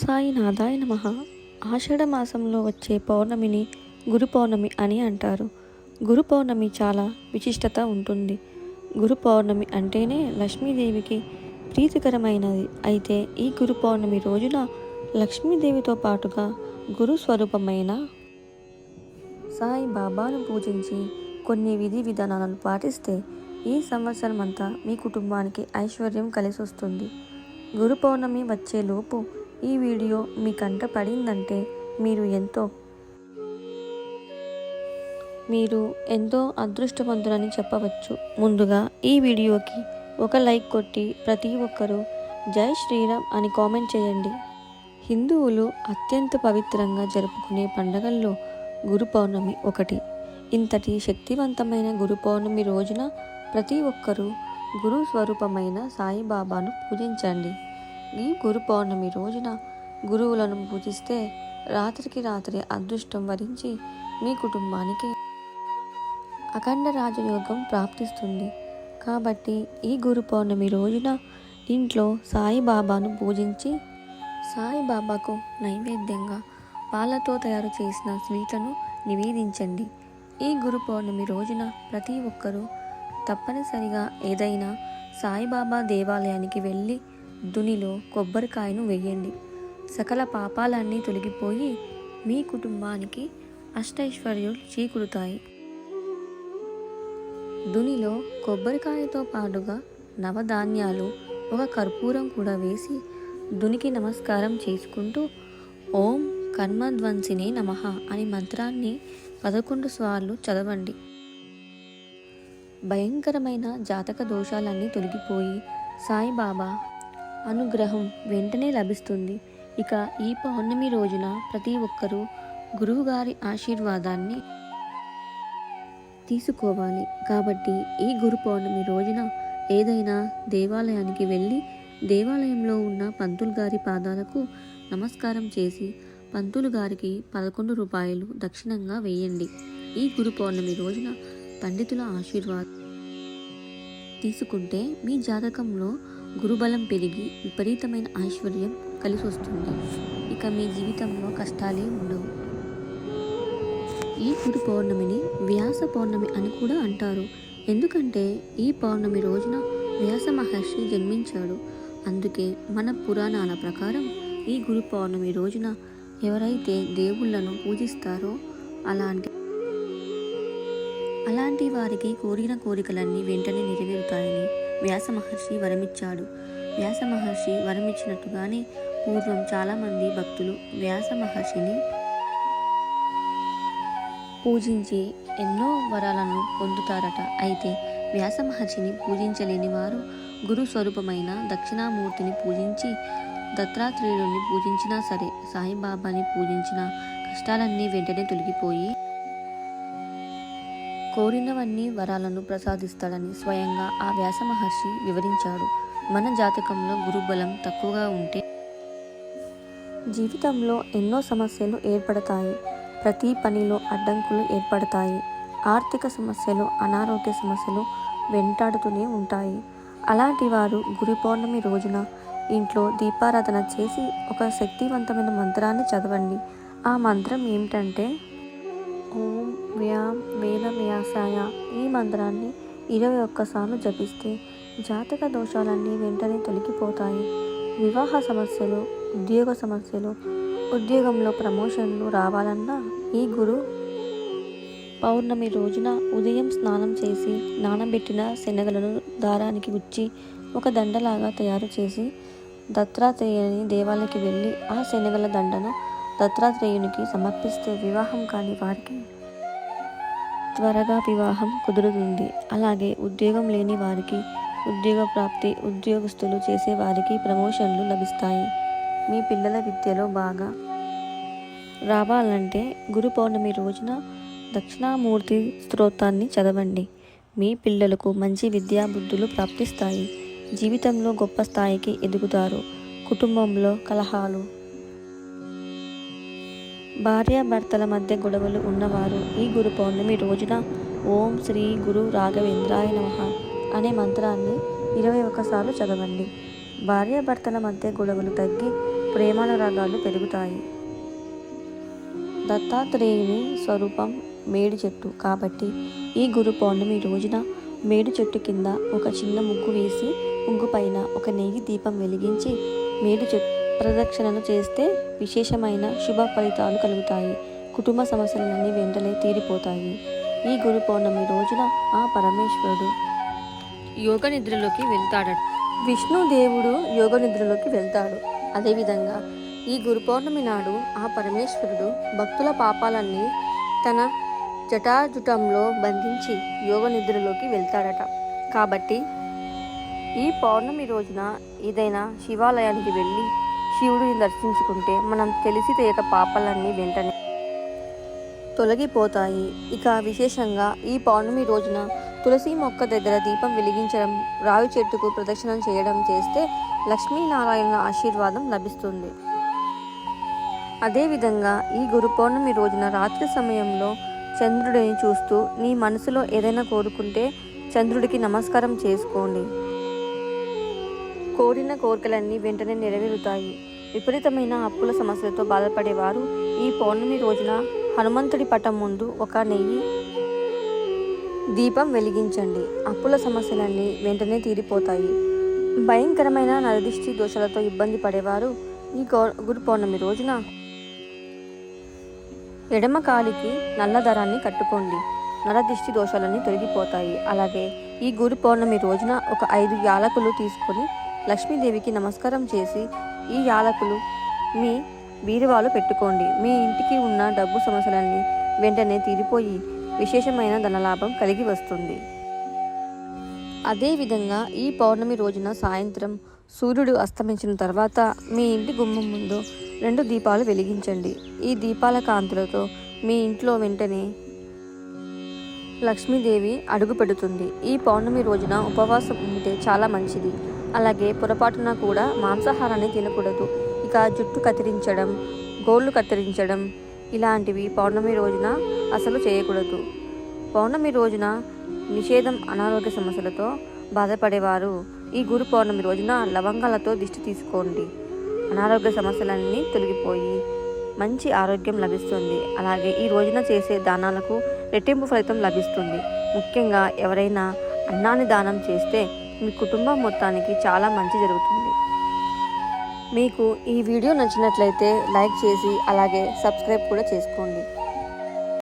సాయినాథాయ నమ. ఆషాఢ మాసంలో వచ్చే పౌర్ణమిని గురు పౌర్ణమి అని అంటారు. గురు పౌర్ణమి చాలా విశిష్టత ఉంటుంది. గురు పౌర్ణమి అంటేనే లక్ష్మీదేవికి ప్రీతికరమైనది. అయితే ఈ గురు పౌర్ణమి రోజున లక్ష్మీదేవితో పాటుగా గురు స్వరూపమైన సాయి బాబాను పూజించి కొన్ని విధి విధానాలను పాటిస్తే ఈ సంవత్సరం అంతా మీ కుటుంబానికి ఐశ్వర్యం కలిసి వస్తుంది గురు పౌర్ణమి వచ్చేలోపు ఈ వీడియో మీ కంట పడిందంటే మీరు ఎంతో మీరు ఎంతో అదృష్టవంతులని చెప్పవచ్చు. ముందుగా ఈ వీడియోకి ఒక లైక్ కొట్టి ప్రతి ఒక్కరూ జై శ్రీరామ్ అని కామెంట్ చేయండి. హిందువులు అత్యంత పవిత్రంగా జరుపుకునే పండగల్లో గురు పౌర్ణమి ఒకటి. ఇంతటి శక్తివంతమైన గురు పౌర్ణమి రోజున ప్రతి ఒక్కరూ గురు స్వరూపమైన సాయిబాబాను పూజించండి. ఈ గురు పౌర్ణమి రోజున గురువులను పూజిస్తే రాత్రికి రాత్రి అదృష్టం వరించి మీ కుటుంబానికి అఖండ రాజయోగం ప్రాప్తిస్తుంది. కాబట్టి ఈ గురు పౌర్ణమి రోజున ఇంట్లో సాయిబాబాను పూజించి సాయిబాబాకు నైవేద్యంగా పాలతో తయారు చేసిన స్వీట్లను నివేదించండి. ఈ గురు పౌర్ణమి రోజున ప్రతి ఒక్కరూ తప్పనిసరిగా ఏదైనా సాయిబాబా దేవాలయానికి వెళ్ళి దునిలో కొబ్బరికాయను వెయ్యండి. సకల పాపాలన్నీ తొలగిపోయి మీ కుటుంబానికి అష్టైశ్వర్యులు చీకుడుతాయి దునిలో కొబ్బరికాయతో పాటుగా నవధాన్యాలు ఒక కర్పూరం కూడా వేసి దునికి నమస్కారం చేసుకుంటూ ఓం కర్మధ్వంసినే నమః అని మంత్రాన్ని పదకొండు సార్లు చదవండి. భయంకరమైన జాతక దోషాలన్నీ తొలగిపోయి సాయిబాబా అనుగ్రహం వెంటనే లభిస్తుంది. ఇక ఈ పౌర్ణమి రోజున ప్రతి ఒక్కరూ గురువుగారి ఆశీర్వాదాన్ని తీసుకోవాలి. కాబట్టి ఈ గురు పౌర్ణమి రోజున ఏదైనా దేవాలయానికి వెళ్ళి దేవాలయంలో ఉన్న పంతులు గారి పాదాలకు నమస్కారం చేసి పంతులు గారికి పదకొండు రూపాయలు దక్షిణంగా వేయండి. ఈ గురు పౌర్ణమి రోజున పండితుల ఆశీర్వాదం తీసుకుంటే మీ జాతకంలో గురుబలం పెరిగి విపరీతమైన ఐశ్వర్యం కలిసి వస్తుంది ఇక మీ జీవితంలో కష్టాలే ఉండవు. ఈ గురు పౌర్ణమిని వ్యాస పౌర్ణమి అని కూడా అంటారు. ఎందుకంటే ఈ పౌర్ణమి రోజున వ్యాస మహర్షి జన్మించాడు. అందుకే మన పురాణాల ప్రకారం ఈ గురు పౌర్ణమి రోజున ఎవరైతే దేవుళ్ళను పూజిస్తారో అలాంటి అలాంటి వారికి కోరిన కోరికలన్నీ వెంటనే నెరవేరుతాయని వ్యాస మహర్షి వరమిచ్చాడు. వ్యాస మహర్షి వరమిచ్చినట్టుగానే పూర్వం చాలామంది భక్తులు వ్యాస మహర్షిని పూజించి ఎన్నో వరాలను పొందుతారట. అయితే వ్యాస మహర్షిని పూజించలేని వారు గురు స్వరూపమైన దక్షిణామూర్తిని పూజించి దత్తాత్రేయుడిని పూజించినా సరే సాయిబాబాని పూజించిన కష్టాలన్నీ వెంటనే తొలగిపోయి కోరినవన్నీ వరాలను ప్రసాదిస్తాడని స్వయంగా ఆ వ్యాస మహర్షి వివరించాడు. మన జాతకంలో గురుబలం తక్కువగా ఉంటే జీవితంలో ఎన్నో సమస్యలు ఏర్పడతాయి. ప్రతి పనిలో అడ్డంకులు ఏర్పడతాయి. ఆర్థిక సమస్యలు అనారోగ్య సమస్యలు వెంటాడుతూనే ఉంటాయి. అలాంటి వారు గురు పౌర్ణమి రోజున ఇంట్లో దీపారాధన చేసి ఒక శక్తివంతమైన మంత్రాన్ని చదవండి. ఆ మంత్రం ఏమిటంటే ఓం వ్యాం వేద వ్యాసాయ. ఈ మంత్రాన్ని ఇరవై ఒక్కసార్లు జపిస్తే జాతక దోషాలన్నీ వెంటనే తొలగిపోతాయి. వివాహ సమస్యలు ఉద్యోగ సమస్యలు ఉద్యోగంలో ప్రమోషన్లు రావాలన్నా ఈ గురు పౌర్ణమి రోజున ఉదయం స్నానం చేసి నానబెట్టిన శనగలను దారానికి గుచ్చి ఒక దండలాగా తయారు చేసి దత్తాత్రేయని దేవాలయకి వెళ్ళి ఆ శనగల దండను దత్తాత్రేయునికి సమర్పిస్తే వివాహం కాని వారికి త్వరగా వివాహం కుదురుతుంది. అలాగే ఉద్యోగం లేని వారికి ఉద్యోగ ప్రాప్తి ఉద్యోగస్తులు చేసే వారికి ప్రమోషన్లు లభిస్తాయి. మీ పిల్లల విద్యలో బాగా రావాలంటే గురు పౌర్ణమి రోజున దక్షిణామూర్తి స్తోత్రాన్ని చదవండి. మీ పిల్లలకు మంచి విద్యాబుద్ధులు ప్రాప్తిస్తాయి. జీవితంలో గొప్ప స్థాయికి ఎదుగుతారు. కుటుంబంలో కలహాలు భార్యాభర్తల మధ్య గొడవలు ఉన్నవారు ఈ గురు పౌర్ణమి రోజున ఓం శ్రీ గురు రాఘవేంద్రాయ నమ అనే మంత్రాన్ని ఇరవై ఒక్కసార్లు చదవండి. భార్యాభర్తల మధ్య గొడవలు తగ్గి ప్రేమానురాగాలు పెరుగుతాయి. దత్తాత్రేయుని స్వరూపం మేడి చెట్టు కాబట్టి ఈ గురు పౌర్ణమి రోజున మేడి చెట్టు కింద ఒక చిన్న ముగ్గు వేసి ముగ్గు పైన ఒక నెయ్యి దీపం వెలిగించి మేడి చెట్టు ప్రదక్షిణను చేస్తే విశేషమైన శుభ ఫలితాలు కలుగుతాయి. కుటుంబ సమస్యలన్నీ వెంటనే తీరిపోతాయి. ఈ గురు పౌర్ణమి రోజున ఆ పరమేశ్వరుడు యోగ నిద్రలోకి వెళ్తాడట విష్ణు దేవుడు యోగ నిద్రలోకి వెళ్తాడు. అదేవిధంగా ఈ గురు పౌర్ణమి నాడు ఆ పరమేశ్వరుడు భక్తుల పాపాలన్నీ తన జటాజుటంలో బంధించి యోగ నిద్రలోకి వెళ్తాడట. కాబట్టి ఈ పౌర్ణమి రోజున ఏదైనా శివాలయానికి వెళ్ళి శివుడిని దర్శించుకుంటే మనం తెలిసి తెలియక పాపాలన్నీ వెంటనే తొలగిపోతాయి. ఇక విశేషంగా ఈ పౌర్ణమి రోజున తులసి మొక్క దగ్గర దీపం వెలిగించడం రావి చెట్టుకు ప్రదక్షిణం చేయడం చేస్తే లక్ష్మీనారాయణ ఆశీర్వాదం లభిస్తుంది. అదేవిధంగా ఈ గురు పౌర్ణమి రోజున రాత్రి సమయంలో చంద్రుడిని చూస్తూ నీ మనసులో ఏదైనా కోరుకుంటే చంద్రుడికి నమస్కారం చేసుకోండి. కోరిన కోరికలన్నీ వెంటనే నెరవేరుతాయి. విపరీతమైన అప్పుల సమస్యలతో బాధపడేవారు ఈ పౌర్ణమి రోజున హనుమంతుడి పటం ముందు ఒక నెయ్యి దీపం వెలిగించండి. అప్పుల సమస్యలన్నీ వెంటనే తీరిపోతాయి. భయంకరమైన నరదిష్టి దోషాలతో ఇబ్బంది పడేవారు ఈ గౌ- గురు పౌర్ణమి రోజున. ఎడమ కాలికి నల్ల దారాన్ని కట్టుకోండి. నరదిష్టి దోషాలన్నీ తొలగిపోతాయి. అలాగే ఈ గురు పౌర్ణమి రోజున ఒక ఐదు యాలకులు తీసుకొని లక్ష్మీదేవికి నమస్కారం చేసి ఈ యాలకులు మీ బీరువాలో పెట్టుకోండి. మీ ఇంటికి ఉన్న డబ్బు సమస్యలన్నీ వెంటనే తీరిపోయి విశేషమైన ధనలాభం కలిగి వస్తుంది. అదేవిధంగా ఈ పౌర్ణమి రోజున సాయంత్రం సూర్యుడు అస్తమించిన తర్వాత మీ ఇంటి గుమ్మం ముందు రెండు దీపాలు వెలిగించండి. ఈ దీపాల కాంతులతో మీ ఇంట్లో వెంటనే లక్ష్మీదేవి అడుగు పెడుతుంది ఈ పౌర్ణమి రోజున ఉపవాసం ఉంటే చాలా మంచిది. అలాగే పొరపాటున కూడా మాంసాహారాన్ని తినకూడదు. ఇక జుట్టు కత్తిరించడం గోళ్ళు కత్తిరించడం ఇలాంటివి పౌర్ణమి రోజున అసలు చేయకూడదు. పౌర్ణమి రోజున నిషేధం అనారోగ్య సమస్యలతో బాధపడేవారు ఈ గురు పౌర్ణమి రోజున లవంగాలతో దిష్టి తీసుకోండి. అనారోగ్య సమస్యలన్నీ తొలగిపోయి మంచి ఆరోగ్యం లభిస్తుంది. అలాగే ఈ రోజున చేసే దానాలకు రెట్టింపు ఫలితం లభిస్తుంది. ముఖ్యంగా ఎవరైనా అన్నాన్ని దానం చేస్తే మీ కుటుంబం మొత్తానికి చాలా మంచి జరుగుతుంది. మీకు ఈ వీడియో నచ్చినట్లయితే లైక్ చేసి అలాగే సబ్స్క్రైబ్ కూడా చేసుకోండి.